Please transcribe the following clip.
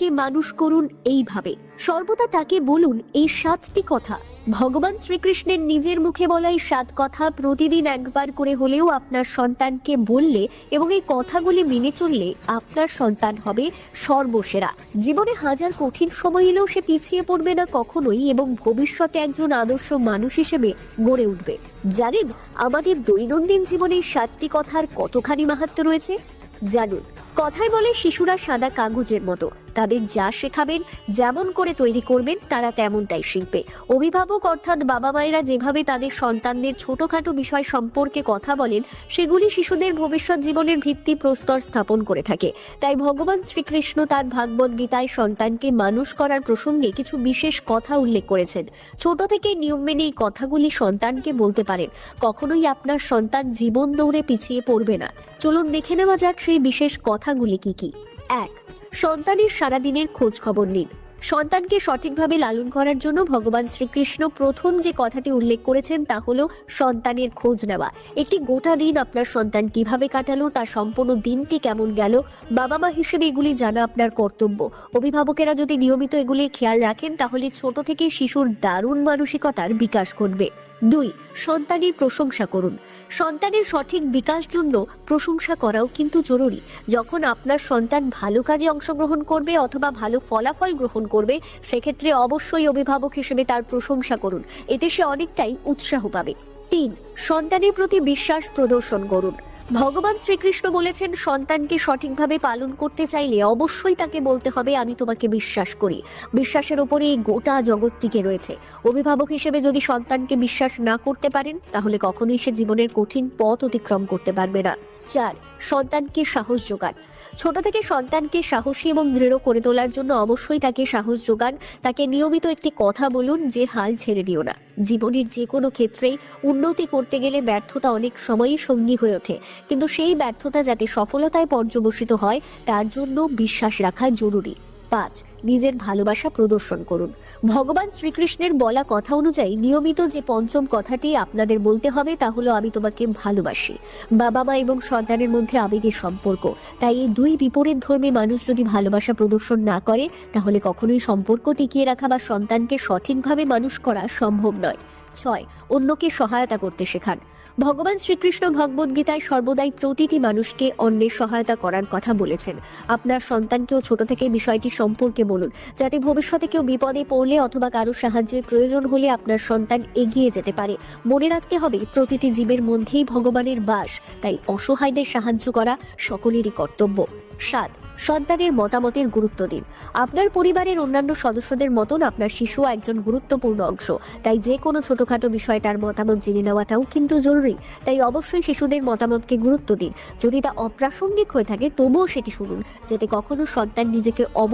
সন্তানকে মানুষ করুন এইভাবে। সর্বদা তাকে বলুন, এই সাতটি কথা। ভগবান শ্রীকৃষ্ণের নিজের মুখে বলা এই সাত কথা প্রতিদিন একবার করে হলেও আপনার সন্তানকে বললে এবং এই কথাগুলি মেনে চললে আপনার সন্তান হবে সর্বসেরা। জীবনে হাজার কঠিন সময় এলেও সে পিছিয়ে পড়বে না কখনোই এবং ভবিষ্যতে একজন আদর্শ মানুষ হিসেবে গড়ে উঠবে। জানেন, আমাদের দৈনন্দিন জীবনে সাতটি কথার কতখানি মাহাত্ম রয়েছে? জানুন, কথায় বলে শিশুরা সাদা কাগজের মতো। তাদের যা শেখাবেন, যেমন করে তৈরি করবেন, তারা তেমনটাই শিখবে। অভিভাবক অর্থাৎ বাবা মায়েরা যেভাবে তাদের সন্তানদের ছোটখাটো বিষয় সম্পর্কে কথা বলেন, সেগুলি শিশুদের ভবিষ্যৎ জীবনের ভিত্তি প্রস্তর স্থাপন করে থাকে। তাই ভগবান শ্রীকৃষ্ণ তার ভাগবত গীতায় সন্তানকে মানুষ করার প্রসঙ্গে কিছু বিশেষ কথা উল্লেখ করেছেন। ছোট থেকে নিয়ম মেনে এই কথাগুলি সন্তানকে বলতে পারেন। কখনোই আপনার সন্তান জীবন দৌড়ে পিছিয়ে পড়বে না। চলুন দেখে নেওয়া যাক সেই বিশেষ কথাগুলি কি কি। এক সন্তানের সারাদিনের খোঁজ খবর নিন। সন্তানকে সঠিকভাবে লালন করার জন্য ভগবান শ্রীকৃষ্ণ প্রথম যে কথাটি উল্লেখ করেছেন তা হলো সন্তানের খোঁজ নেওয়া। একটি গোটা দিন আপনার সন্তান কীভাবে কাটালো, তার সম্পূর্ণ দিনটি কেমন গেল বাবা মা হিসেবে এগুলি জানা আপনার কর্তব্য। অভিভাবকেরা যদি নিয়মিত এগুলি খেয়াল রাখেন, তাহলে ছোট থেকে শিশুর দারুণ মানসিকতার বিকাশ ঘটবে। দুই, সন্তানের প্রশংসা করুন। সন্তানের সঠিক বিকাশ জন্য প্রশংসা করাও কিন্তু জরুরি। যখন আপনার সন্তান ভালো কাজে অংশগ্রহণ করবে অথবা ভালো ফলাফল গ্রহণ করবে, সেক্ষেত্রে অবশ্যই অভিভাবক হিসেবে তার প্রশংসা করুন। এতে সে অনেকটাই উৎসাহ পাবে। তিন, সন্তানের প্রতি বিশ্বাস প্রদর্শন করুন। ভগবান শ্রীকৃষ্ণ বলেছেন, সন্তানকে সঠিকভাবে পালন করতে চাইলে অবশ্যই তাকে বলতে হবে, আমি তোমাকে বিশ্বাস করি। বিশ্বাসের ওপরে এই গোটা জগৎটিকে রয়েছে। অভিভাবক হিসেবে যদি সন্তানকে বিশ্বাস না করতে পারেন, তাহলে কখনোই সে জীবনের কঠিন পথ অতিক্রম করতে পারবে না। চার সন্তানকে সাহস যোগান। ছোট থেকে সন্তানকে সাহসী এবং দৃঢ় করে তোলার জন্য অবশ্যই তাকে সাহস যোগান। তাকে নিয়মিত একটি কথা বলুন যে, হাল ছেড়ে দিও না। জীবনের যে কোনো ক্ষেত্রেই উন্নতি করতে গেলে ব্যর্থতা অনেক সময়ই সঙ্গী হয়ে ওঠে। কিন্তু সেই ব্যর্থতা যাতে সফলতায় পর্যবসিত হয়, তার জন্য বিশ্বাস রাখা জরুরি। পাঁচ, নিজের ভালোবাসা প্রদর্শন করুন। ভগবান শ্রীকৃষ্ণের বলা কথা অনুযায়ী নিয়মিত যে পঞ্চম কথাটি আপনাদের বলতে হবে তা হলো, আমি তোমাকে ভালোবাসি। বাবা মা এবং সন্তানের মধ্যে আবেগের সম্পর্ক। তাই এই দুই বিপরীত ধর্মী মানুষ যদি ভালোবাসা প্রদর্শন না করে, তাহলে কখনোই সম্পর্ক টিকিয়ে রাখা বা সন্তানকে সঠিকভাবে মানুষ করা সম্ভব নয়। ছয়, অন্যকে সহায়তা করতে শেখান। ভগবান শ্রীকৃষ্ণ ভগবদ্গীতায় সর্বদাই প্রতিটি মানুষকে অন্যের সহায়তা করার কথা বলেছেন। আপনার সন্তানকেও ছোট থেকে বিষয়টি সম্পর্কে বলুন, যাতে ভবিষ্যতে কেউ বিপদে পড়লে অথবা কারও সাহায্যের প্রয়োজন হলে আপনার সন্তান এগিয়ে যেতে পারে। মনে রাখতে হবে, প্রতিটি জীবের মধ্যেই ভগবানের বাস, তাই অসহায়দের সাহায্য করা সকলেরই কর্তব্য। সাত, সন্তানের মতামতের গুরুত্ব দিন। আপনার পরিবারের অন্যান্য সদস্যদের মতন আপনার শিশু একজন গুরুত্বপূর্ণ অংশ। তাই যে কোনো ছোটোখাটো বিষয়ে তার মতামত জেনে নেওয়াটাও কিন্তু জরুরি। তাই অবশ্যই শিশুদের মতামতকে গুরুত্ব দিন। যদি তা অপ্রাসঙ্গিক হয়ে থাকে, তবুও সেটি শুনুন, যাতে কখনো সন্তান নিজেকে অব